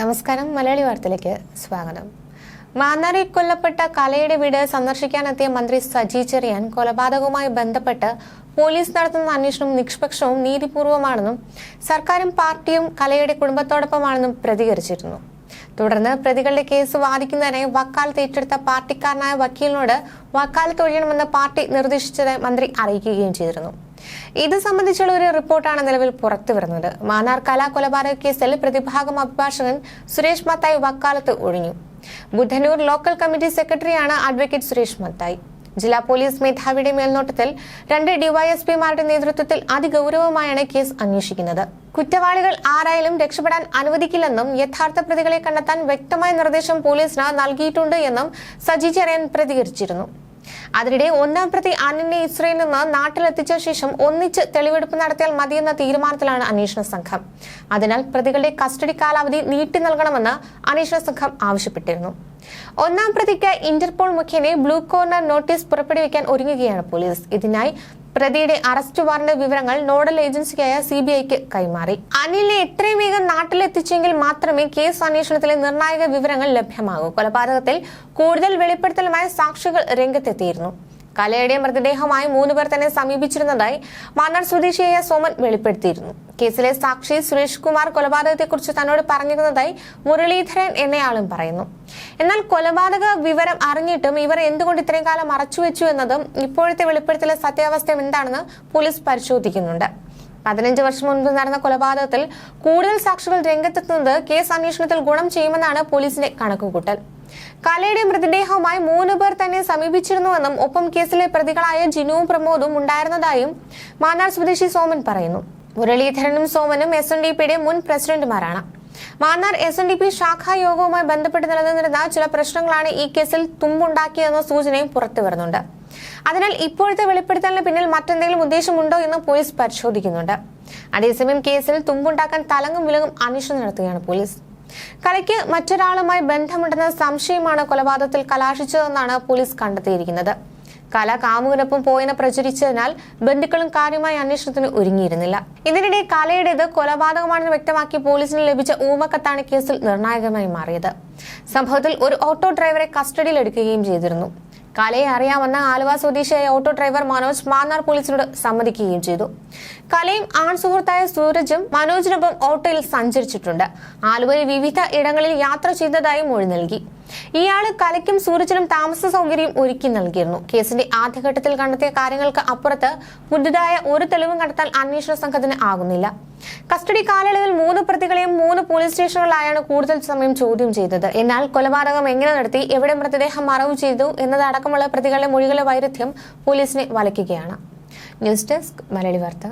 നമസ്കാരം മലയാളി വാർത്തയിലേക്ക് സ്വാഗതം. മാന്നാറിൽ കൊല്ലപ്പെട്ട കലയുടെ വീട് സന്ദർശിക്കാനെത്തിയ മന്ത്രി സജി ചെറിയാൻ കൊലപാതകവുമായി ബന്ധപ്പെട്ട് പോലീസ് നടത്തുന്ന അന്വേഷണം നിഷ്പക്ഷവും നീതിപൂർവമാണെന്നും സർക്കാരും പാർട്ടിയും കലയുടെ കുടുംബത്തോടൊപ്പമാണെന്നും പ്രതികരിച്ചിരുന്നു. തുടർന്ന് പ്രതികളുടെ കേസ് വാദിക്കുന്നതിനായി വക്കാലത്ത് ഏറ്റെടുത്ത പാർട്ടിക്കാരനായ വക്കീലിനോട് വക്കാലത്ത് ഒഴിയണമെന്ന് പാർട്ടി നിർദ്ദേശിച്ചതായി മന്ത്രി അറിയിക്കുകയും ചെയ്തിരുന്നു. ഇത് സംബന്ധിച്ചുള്ള ഒരു റിപ്പോർട്ടാണ് നിലവിൽ പുറത്തുവരുന്നത് മാന്നാർ കലാ കൊലപാതക കേസിൽ പ്രതിഭാഗം അഭിഭാഷകൻ സുരേഷ് മത്തായി വക്കാലത്ത് ഒഴിഞ്ഞു. ബുധനൂർ ലോക്കൽ കമ്മിറ്റി സെക്രട്ടറിയാണ് അഡ്വക്കേറ്റ് സുരേഷ് മത്തായി. ജില്ലാ പോലീസ് മേധാവിയുടെ മേൽനോട്ടത്തിൽ രണ്ട് ഡിവൈഎസ്പിമാരുടെ നേതൃത്വത്തിൽ അതിഗൗരവമായാണ് കേസ് അന്വേഷിക്കുന്നത്. കുറ്റവാളികൾ ആരായാലും രക്ഷപ്പെടാൻ അനുവദിക്കില്ലെന്നും യഥാർത്ഥ പ്രതികളെ കണ്ടെത്താൻ വ്യക്തമായ നിർദ്ദേശം പോലീസിന് നൽകിയിട്ടുണ്ട് എന്നും സജി ചെറിയൻ പ്രതികരിച്ചിരുന്നു. അതിനിടെ ഒന്നാം പ്രതി അനനെ ഇസ്രയേലിൽ നിന്ന് നാട്ടിലെത്തിച്ച ശേഷം ഒന്നിച്ച് തെളിവെടുപ്പ് നടത്തിയാൽ മതിയെന്ന തീരുമാനത്തിലാണ് അന്വേഷണ സംഘം. അതിനാൽ പ്രതികളുടെ കസ്റ്റഡി കാലാവധി നീട്ടി നൽകണമെന്ന് അന്വേഷണ സംഘം ആവശ്യപ്പെട്ടിരുന്നു. ഒന്നാം പ്രതിക്ക് ഇന്റർപോൾ മുഖേന ബ്ലൂ കോർണർ നോട്ടീസ് പുറപ്പെടുവിക്കാൻ ഒരുങ്ങുകയാണ് പോലീസ്. ഇതിനായി പ്രതിയുടെ അറസ്റ്റ് വാറന്റ് വിവരങ്ങൾ നോഡൽ ഏജൻസിയായ സി ബി ഐക്ക് കൈമാറി. അനിലിനെ എത്രയും വേഗം നാട്ടിലെത്തിച്ചെങ്കിൽ മാത്രമേ കേസ് അന്വേഷണത്തിലെ നിർണായക വിവരങ്ങൾ ലഭ്യമാകൂ. കൊലപാതകത്തിൽ കൂടുതൽ വെളിപ്പെടുത്തലുമായി സാക്ഷികൾ രംഗത്തെത്തിയിരുന്നു. കലയുടെ മൃതദേഹമായി മൂന്നുപേർ തന്നെ സമീപിച്ചിരുന്നതായി മാന്നാർ സ്വദേശിയായ സോമൻ വെളിപ്പെടുത്തിയിരുന്നു. കേസിലെ സാക്ഷി സുരേഷ് കുമാർ കൊലപാതകത്തെക്കുറിച്ച് തന്നോട് പറഞ്ഞിരുന്നതായി മുരളീധരൻ എന്നയാളും പറയുന്നു. എന്നാൽ കൊലപാതക വിവരം അറിഞ്ഞിട്ടും ഇവർ എന്തുകൊണ്ട് ഇത്രയും കാലം മറച്ചുവെച്ചു എന്നതും ഇപ്പോഴത്തെ വെളിപ്പെടുത്തലെ സത്യാവസ്ഥ എന്താണെന്ന് പോലീസ് പരിശോധിക്കുന്നുണ്ട്. പതിനഞ്ച് വർഷം മുൻപ് നടന്ന കൊലപാതകത്തിൽ കൂടുതൽ സാക്ഷികൾ രംഗത്തെത്തുന്നത് കേസ് അന്വേഷണത്തിൽ ഗുണം ചെയ്യുമെന്നാണ് പോലീസിന്റെ കണക്കുകൂട്ടൽ. കലയുടെ മൃതദേഹവുമായി മൂന്ന് പേർ തന്നെ സമീപിച്ചിരുന്നുവെന്നും ഒപ്പം കേസിലെ പ്രതികളായ ജിനുവും പ്രമോദും ഉണ്ടായിരുന്നതായും മാന്നാർ സ്വദേശി സോമൻ പറയുന്നു. മുരളീധരനും സോമനും എസ് എൻ ഡി പിയുടെ മുൻ പ്രസിഡന്റുമാരാണ്. Mannar S N D P ശാഖാ യോഗവുമായി ബന്ധപ്പെട്ട് നിലനിന്നിരുന്ന ചില പ്രശ്നങ്ങളാണ് ഈ കേസിൽ തുമ്പുണ്ടാക്കിയതെന്ന സൂചനയും പുറത്തു വരുന്നുണ്ട്. അതിനാൽ ഇപ്പോഴത്തെ വെളിപ്പെടുത്തലിന് പിന്നിൽ മറ്റെന്തെങ്കിലും ഉദ്ദേശമുണ്ടോ എന്ന് പോലീസ് പരിശോധിക്കുന്നുണ്ട്. അതേസമയം കേസിൽ തുമ്പുണ്ടാക്കാൻ തലങ്ങും വിലങ്ങും അന്വേഷണം നടത്തുകയാണ് പോലീസ്. കലയ്ക്ക് മറ്റൊരാളുമായി ബന്ധമുണ്ടെന്ന സംശയമാണ് കൊലപാതകത്തിൽ കലാശിച്ചതെന്നാണ് പോലീസ് കണ്ടെത്തിയിരിക്കുന്നത്. കല കാമുവിനൊപ്പം പോയെന്ന് പ്രചരിച്ചതിനാൽ ബന്ധുക്കളും കാര്യമായ അന്വേഷണത്തിന് ഒരുങ്ങിയിരുന്നില്ല. ഇതിനിടെ കലയുടേത് കൊലപാതകമാണെന്ന് വ്യക്തമാക്കി പോലീസിന് ലഭിച്ച ഊമക്കത്താണ് കേസിൽ നിർണായകമായി മാറിയത്. സംഭവത്തിൽ ഒരു ഓട്ടോ ഡ്രൈവറെ കസ്റ്റഡിയിലെടുക്കുകയും ചെയ്തിരുന്നു. കലയെ അറിയാമെന്ന ആലുവ സ്വദേശിയായ ഓട്ടോ ഡ്രൈവർ മനോജ് മാന്നാർ പോലീസിനോട് സമ്മതിക്കുകയും ചെയ്തു. കലയും ആൺ സുഹൃത്തായ സൂരജും മനോജിനൊപ്പം ഓട്ടോയിൽ സഞ്ചരിച്ചിട്ടുണ്ട്. ആലുവയിൽ വിവിധ ഇടങ്ങളിൽ യാത്ര ചെയ്തതായും മൊഴി നൽകി. ഇയാൾ കലയ്ക്കും സൂരജിനും താമസ സൗകര്യം ഒരുക്കി നൽകിയിരുന്നു. കേസിന്റെ ആദ്യഘട്ടത്തിൽ കണ്ടെത്തിയ കാര്യങ്ങൾക്ക് അപ്പുറത്ത് പുതുതായ ഒരു തെളിവും കണ്ടെത്താൻ അന്വേഷണ സംഘത്തിന് ആകുന്നില്ല. കസ്റ്റഡി കാലയളവിൽ മൂന്ന് പ്രതികളെയും മൂന്ന് പോലീസ് സ്റ്റേഷനുകളിലായാണ് കൂടുതൽ സമയം ചോദ്യം ചെയ്തത്. എന്നാൽ കൊലപാതകം എങ്ങനെ നടത്തി എവിടെ മൃതദേഹം മറവ് ചെയ്തു എന്നതടക്കമുള്ള പ്രതികളുടെ മൊഴികളുടെ വൈരുദ്ധ്യം പോലീസിനെ വലയ്ക്കുകയാണ്. ന്യൂസ് ഡെസ്ക് മലയാളി വാർത്ത.